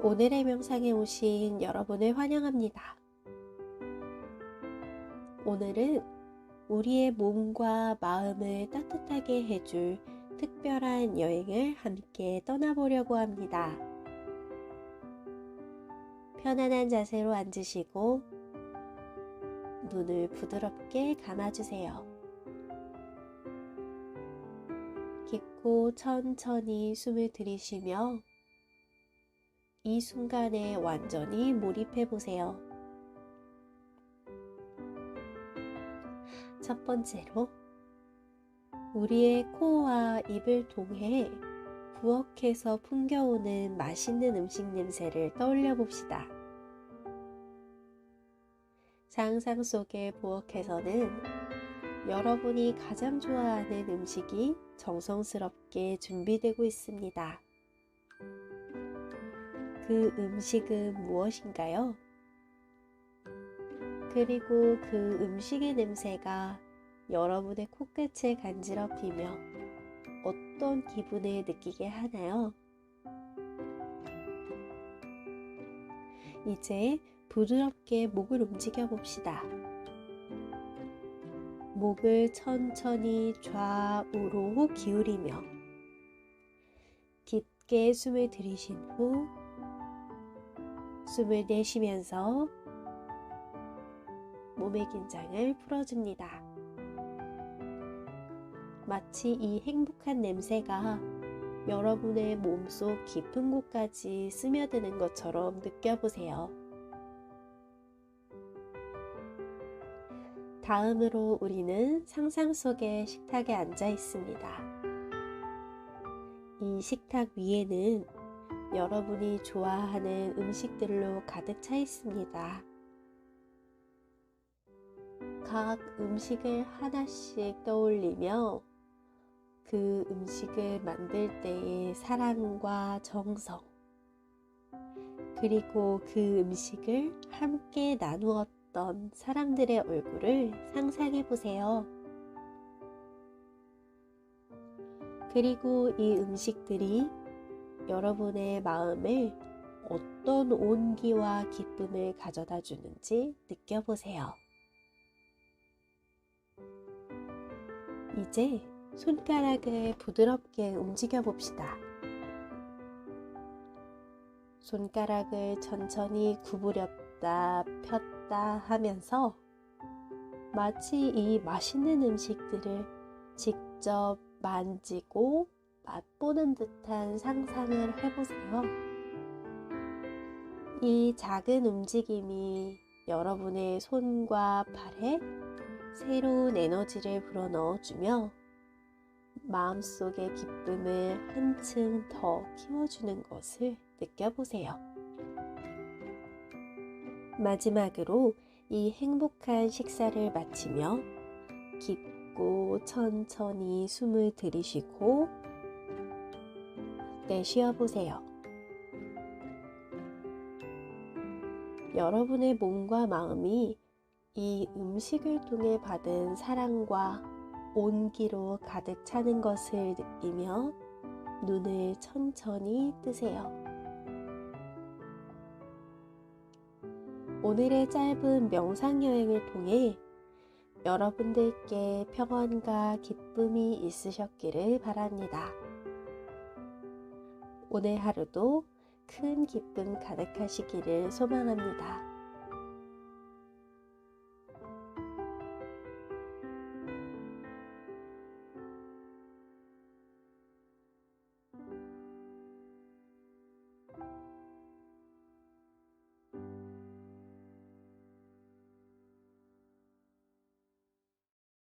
오늘의 명상에 오신 여러분을 환영합니다. 오늘은 우리의 몸과 마음을 따뜻하게 해줄 특별한 여행을 함께 떠나보려고 합니다. 편안한 자세로 앉으시고 눈을 부드럽게 감아주세요. 깊고 천천히 숨을 들이쉬며 이 순간에 완전히 몰입해 보세요. 첫 번째로 우리의 코와 입을 통해 부엌에서 풍겨오는 맛있는 음식 냄새를 떠올려 봅시다. 상상 속의 부엌에서는 여러분이 가장 좋아하는 음식이 정성스럽게 준비되고 있습니다. 그 음식은 무엇인가요? 그리고 그 음식의 냄새가 여러분의 코끝을 간지럽히며 어떤 기분을 느끼게 하나요? 이제 부드럽게 목을 움직여 봅시다. 목을 천천히 좌우로 기울이며 깊게 숨을 들이신 후 숨을 내쉬면서 몸의 긴장을 풀어줍니다. 마치 이 행복한 냄새가 여러분의 몸속 깊은 곳까지 스며드는 것처럼 느껴보세요. 다음으로 우리는 상상 속의 식탁에 앉아 있습니다. 이 식탁 위에는 여러분이 좋아하는 음식들로 가득 차 있습니다. 각 음식을 하나씩 떠올리며 그 음식을 만들 때의 사랑과 정성, 그리고 그 음식을 함께 나누었던 사람들의 얼굴을 상상해 보세요. 그리고 이 음식들이 여러분의 마음을 어떤 온기와 기쁨을 가져다 주는지 느껴보세요. 이제 손가락을 부드럽게 움직여 봅시다. 손가락을 천천히 구부렸다 폈다 하면서 마치 이 맛있는 음식들을 직접 만지고 맛보는 듯한 상상을 해보세요. 이 작은 움직임이 여러분의 손과 팔에 새로운 에너지를 불어넣어주며 마음속의 기쁨을 한층 더 키워주는 것을 느껴보세요. 마지막으로 이 행복한 식사를 마치며 깊고 천천히 숨을 들이쉬고 내쉬어 보세요. 여러분의 몸과 마음이 이 음식을 통해 받은 사랑과 온기로 가득 차는 것을 느끼며 눈을 천천히 뜨세요. 오늘의 짧은 명상 여행을 통해 여러분들께 평안과 기쁨이 있으셨기를 바랍니다. 오늘 하루도 큰 기쁨 가득하시기를 소망합니다.